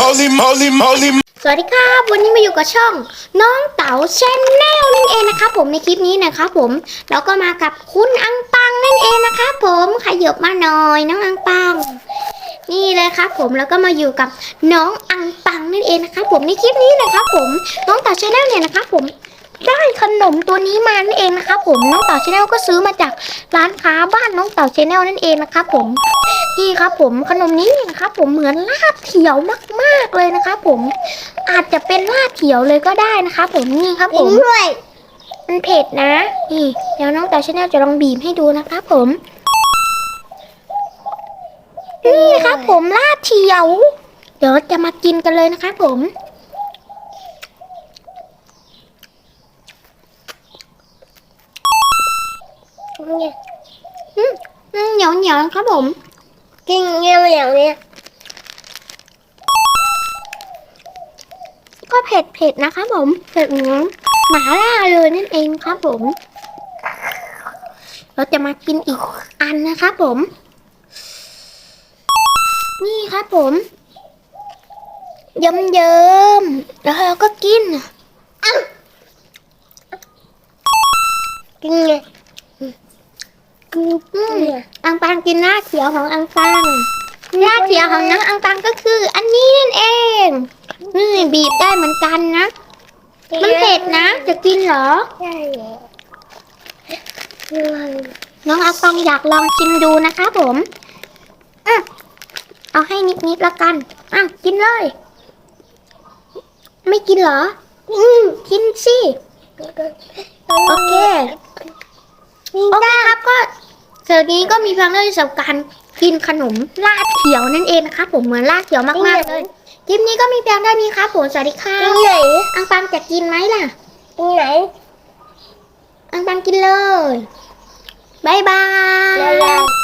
Holy moly, moly, สวัสดีครับ วันนี้มาอยู่กับช่อง น้องเต๋าเชนแนลนั่นเองนะครับผมในคลิปนี้นะครับผมเราก็มากับคุณอังปังนั่นเองนะครับผมขยับมาหน่อยน้องอังปัง นี่เลยครับผมแล้วก็มาอยู่กับน้องอังปังนั่นเองนะครับผมในคลิปนี้นะครับผมน้องเต๋าเชนแนลเนี่ยนะครับผมได้ขนมตัวนี้มานั่นเองนะครับผมน้องเต๋าชแนลก็ซื้อมาจากร้านค้าบ้านน้องเต๋าชแนลนั่นเองนะครับผม นี่ครับผมขนมนี้นะครับ ผมเหมือนลาบเขียวมาก ๆเลยนะครับผมอาจจะเป็นลาบเขียวเลยก็ได้นะคะผมนี่ครับผมมันเผ็ดนะ นี่เดี๋ยวน้องตาชาแนลจะลองบีบให้ดูนะครับผม นี่ครับผมลาบเขียว เดี๋ยวจะมากินกันเลยนะครับผมเนี่ยอืมอืมเหนียวเหนียวๆครับผม กินเงี้ยวอย่างเนี้ยก็เผ็ดเผ็ดนะครับผมเผ็ดเหมือนหมาล่าเลยนั่นเองครับผม เราจะมากินอีกอันนะครับผม นี่ครับผมเยิ้มเยิมๆแล้วเราก็กิน กินไง อืมอังปังกินหน้าเขียวของอังปังหน้าเขียวของน้องอังปังก็คือ อันนี้นั่นเองนี่บีบได้เหมือนกันนะ มันเผ็ดนะ จะกินเหรอ ใช่เหรอน้องอังปังอยากลองชิมดูนะคะผมอะเอาให้นิดๆแล้วกัน อะ กินเลย ไม่กินเหรอ อืมกินสิ โอเค โอเคครับก็ เสร็จนี้ก็มีเพียงเท่านี้สำหรับการกินขนมลาดเขียวนั่นเองนะครับผมเหมือนลาดเขียวมากๆเลยคลิปนี้ก็มีเพียงเท่านี้ครับผมสวัสดีค่ะกินไหนอังปังจะกินไหมล่ะกินไหนอังปังกินเลยบายบายแล้ว